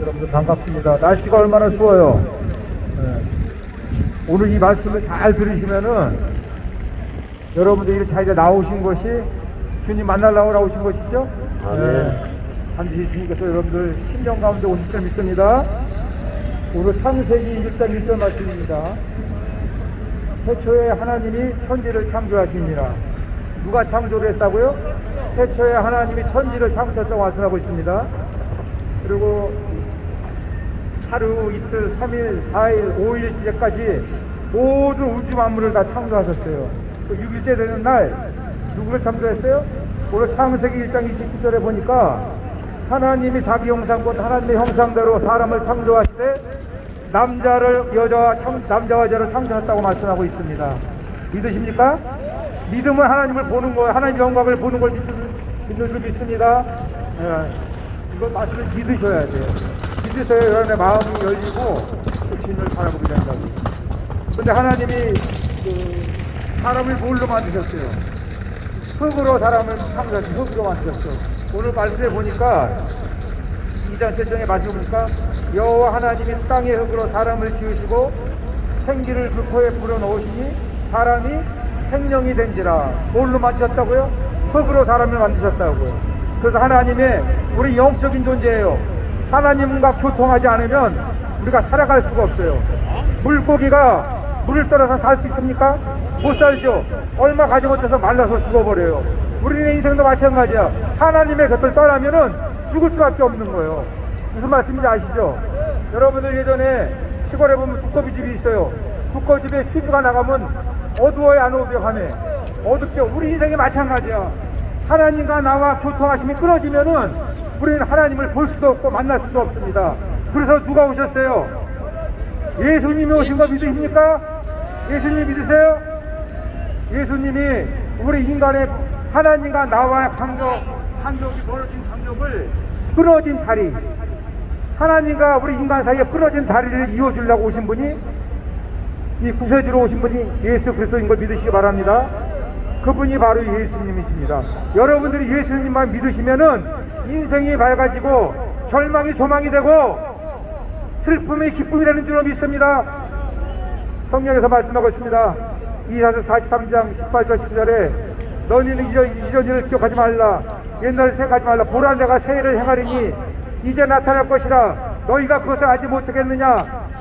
여러분들 반갑습니다. 날씨가 얼마나 추워요. 예. 오늘 이 말씀을 잘 들으시면은 여러분들이 이 자리에 나오신 것이 주님 만나려고 나오신 것이죠? 아멘. 예. 반드시 주님께서 여러분들 심령 가운데 오실 줄 믿습니다. 오늘 창세기 1장 1절 말씀입니다. 태초에 하나님이 천지를 창조하십니다. 누가 창조를 했다고요? 태초에 하나님이 천지를 창조했다고 말씀하고 있습니다. 그리고 하루, 이틀, 3일, 4일, 5일째까지 모든 우주 만물을 다 창조하셨어요. 그 6일째 되는 날 누구를 창조했어요? 오늘 창세기 1장 29절에 보니까 하나님이 자기 형상 곧 하나님의 형상대로 사람을 창조하실 때 남자를 여자와 창, 남자와 여자를 창조했다고 말씀하고 있습니다. 믿으십니까? 믿음은 하나님을 보는 거예요. 하나님 영광을 보는 걸 믿는, 믿는 줄 믿습니다. 예, 이거 말씀을 믿으셔야 돼요. 믿으셔야 여러분의 마음이 열리고 그 주님을 바라보게 된다고. 근데 하나님이 그 사람을 뭘로 만드셨어요? 흙으로 사람을 창조하신 흙으로 만드셨어. 오늘 말씀에 보니까 2장 7장에 말씀 보니까 여호와 하나님이 땅의 흙으로 사람을 지으시고 생기를 그 코에 불어넣으시니 사람이 생명이 된지라 뭘로 만드셨다고요? 흙으로 사람을 만드셨다고요. 그래서 하나님의 우리 영적인 존재예요. 하나님과 교통하지 않으면 우리가 살아갈 수가 없어요. 물고기가 물을 떠나서 살 수 있습니까? 못 살죠. 얼마 가지 못해서 말라서 죽어버려요. 우리의 인생도 마찬가지야. 하나님의 곁을 떠나면은 죽을 수밖에 없는 거예요. 무슨 말씀인지 아시죠? 여러분들 예전에 시골에 보면 두꺼비 집이 있어요. 두꺼비 집에 퀴즈가 나가면 어두워야 안 어두워 하네. 어둡죠. 우리 인생이 마찬가지야. 하나님과 나와 교통하심이 끊어지면은 우리는 하나님을 볼 수도 없고 만날 수도 없습니다. 그래서 누가 오셨어요? 예수님이 오신 거 믿으십니까? 예수님 믿으세요? 예수님이 우리 인간의 하나님과 나와의 간격, 간격이 멀어진 간격을 끊어진 다리, 하나님과 우리 인간 사이에 끊어진 다리를 이어주려고 오신 분이 이 구세주로 오신 분이 예수 그리스도인 걸 믿으시기 바랍니다. 그분이 바로 예수님이십니다. 여러분들이 예수님만 믿으시면은 인생이 밝아지고 절망이 소망이 되고 슬픔이 기쁨이 되는 줄로 믿습니다. 성령에서 말씀하고 있습니다. 이사서 43장 18절 19절에 너희는 이전, 이전 일을 기억하지 말라. 옛날을 생각하지 말라. 보라 내가 새해를 행하리니 이제 나타날 것이라. 너희가 그것을 알지 못하겠느냐.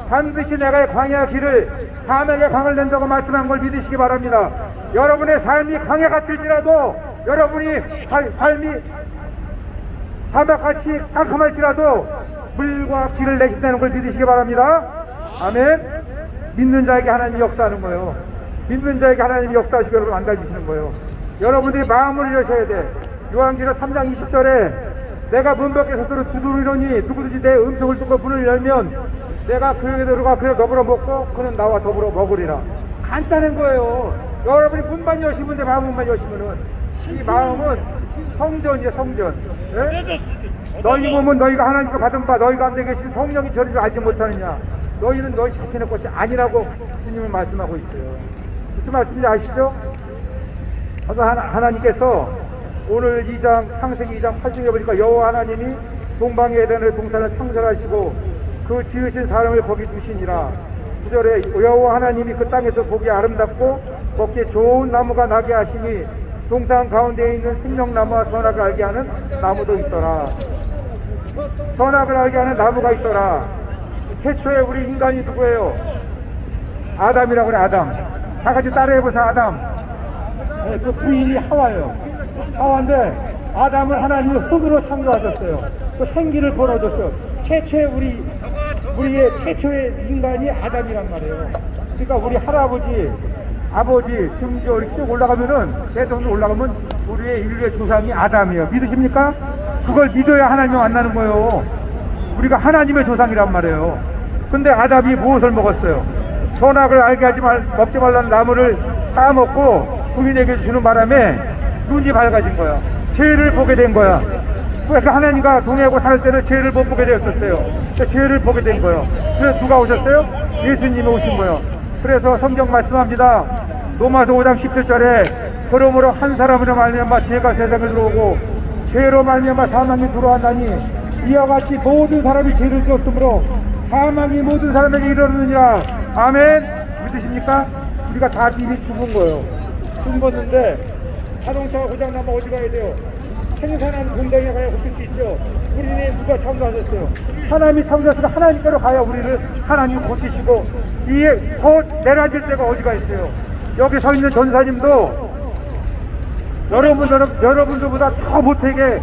반드시 내가 광야 길을 사명의 강을 낸다고 말씀한 걸 믿으시기 바랍니다. 여러분의 삶이 강해 같을지라도 여러분이 살- 삶이 사막같이 깜깜할지라도 물과 길을 내신다는 걸 믿으시기 바랍니다. 아멘. 믿는 자에게 하나님이 역사하는 거예요. 믿는 자에게 하나님이 역사하시고 여러분 안달주시는 거예요. 여러분들이 마음을 여셔야 돼. 요한기서 3장 20절에 내가 문 밖에 서도록 두드리노니 누구든지 내 음성을 듣고 문을 열면 내가 그에게 들어가 그에 더불어 먹고 그는 나와 더불어 먹으리라. 간단한 거예요. 여러분이 문만 여시면 돼 마음만 여시면은 이 마음은 성전이에요 성전. 예? 너희 몸은 너희가 하나님께 받은 바 너희 가운데 계신 성령이 저리 줄 알지 못하느냐 너희는 너희 자신의 것이 아니라고 주님은 말씀하고 있어요 무슨 말씀인지 아시죠? 그래서 하나, 하나님께서 오늘 2장 창세기 2장 8절에 보니까 여호와 하나님이 동방의 에덴을 동산을 창설하시고 그 지으신 사람을 거기 두시니라 9절에 여호와 하나님이 그 땅에서 보기 아름답고 먹기 좋은 나무가 나게 하시니 동산 가운데에 있는 생명나무와 선악을 알게 하는 나무도 있더라 선악을 알게 하는 나무가 있더라. 최초에 우리 인간이 누구예요? 아담이라고 그래, 아담. 다 같이 따라해보세요, 아담. 네, 그 부인이 하와예요. 하와인데, 아담을 하나님이 흙으로 창조하셨어요. 그 생기를 걸어줬어요. 최초의 우리, 우리의 최초의 인간이 아담이란 말이에요. 그러니까 우리 할아버지, 아버지, 증조 이렇게 쭉 올라가면은, 대통령 올라가면 우리의 인류의 조상이 아담이에요. 믿으십니까? 그걸 믿어야 하나님이 만나는 거예요. 우리가 하나님의 조상이란 말이에요. 근데 아담이 무엇을 먹었어요? 선악을 알게 하지 말, 먹지 말라는 나무를 따먹고 부인에게 주는 바람에 눈이 밝아진 거야. 죄를 보게 된 거야. 그러니까 하나님과 동행하고 살 때는 죄를 못 보게 되었었어요. 그러니까 죄를 보게 된 거예요. 그래서 누가 오셨어요? 예수님이 오신 거예요. 그래서 성경 말씀합니다. 로마서 5장 17절에 그러므로 한 사람으로 말미암아 죄가 세상을 들어오고 죄로 말미암아 사망이 들어왔나니 이와 같이 모든 사람이 죄를 지었으므로 사망이 모든 사람에게 이르느니라 아멘. 믿으십니까? 우리가 다 이미 죽은 거예요. 죽었는데 자동차가 고장나면 어디 가야 돼요? 생산하는 공장에 가야 고칠 수 있죠. 우리는 누가 창조하셨어요? 하나님이 창조하시면 하나님께로 가야 우리를 하나님 고치시고 이곧 내려앉을 때가 어디가 있어요 여기 서 있는 전사님도 여러분들은 여러분들보다 더 못하게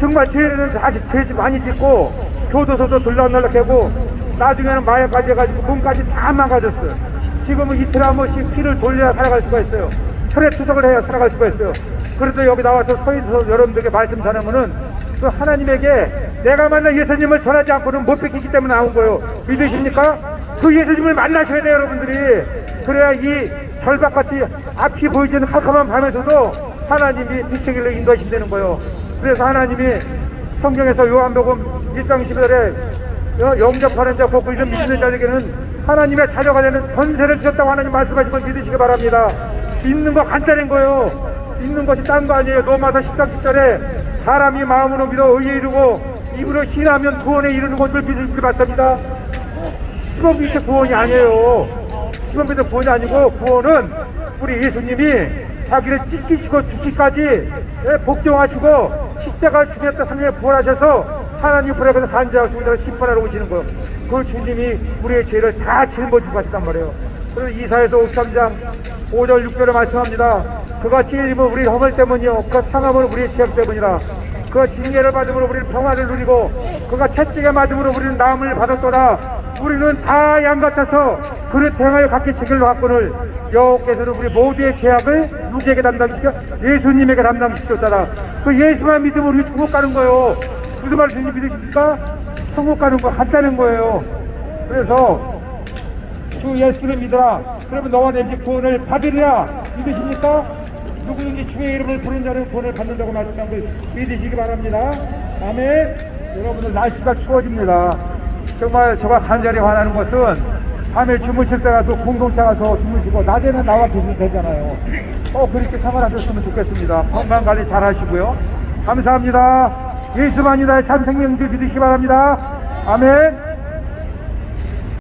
정말 죄를 아주 죄 많이 짓고 교도소도 들락날락하고 나중에는 마약까지 해가지고 몸까지 다 망가졌어요. 지금은 이틀 한 번씩 피를 돌려야 살아갈 수가 있어요. 철에 투석을 해야 살아갈 수가 있어요. 그래도 여기 나와서 서 있어서 여러분들에게 말씀 전하면은 그 하나님에게 내가 만난 예수님을 전하지 않고는 못 뺏기기 때문에 나온 거예요. 믿으십니까? 그 예수님을 만나셔야 돼요, 여러분들이. 그래야 이 절박같이 앞이 보이지는 캄캄한 밤에서도 하나님이 빛의 길로 인도하신다는 거예요. 그래서 하나님이 성경에서 요한복음 1장 11절에 영접하는 자, 곧 이런 믿는 자에게는 하나님의 자녀가 되는 전세를 주셨다고 하나님 말씀하신 걸 믿으시기 바랍니다. 믿는 거 간단한 거예요. 믿는 것이 딴 거 아니에요. 로마서 10장 10절에 사람이 마음으로 믿어 의에 이르고 입으로 신하면 구원에 이르는 것을 믿으시기 바랍니다. 시범 밑에 구원이 아니에요. 시범 밑에 구원이 아니고 구원은 우리 예수님이 자기를 찢기시고 죽기까지 예, 복종하시고 십자가를 죽였다 성령에 부활하셔서 하나님 불에서 산자하고 죽으다가 심판하러 오시는 거예요. 그 주님이 우리의 죄를 다 짊어지고 가셨단 말이에요. 그래서 이사에서 53장 5절 6절에 말씀합니다. 그가 찔림은 우리 허물 때문이요. 그가 상함은 우리의 죄악 때문이라. 그가 징계를 받음으로 우리는 평화를 누리고 그가 채찍에 맞음으로 우리는 나음을 받았도다 우리는 다 양 같아서 그를 행하여 각기 책을로 갖고는 여호께서는 우리 모두의 죄악을 누구에게 담당시켜 예수님에게 담당시켰다라 그 예수만 믿으면 우리 천국 가는 거예요 무슨 말씀인지 믿으십니까? 천국 가는 거 같다는 거예요 그래서 주 예수를 믿어라 그러면 너와 내집 구원을 받으리라 믿으십니까? 누구든지 주의 이름을 부른 자는 구원을 받는다고 말씀한 걸 믿으시기 바랍니다. 아멘. 여러분들 날씨가 추워집니다. 정말 저가 간절히 화나는 것은 밤에 주무실 때라도 공동체 가서 주무시고 낮에는 나와 계시면 되잖아요. 어 그렇게 생활하셨으면 좋겠습니다. 건강 관리 잘 하시고요. 감사합니다. 예수만이 나의 참 생명줄 믿으시기 바랍니다. 아멘.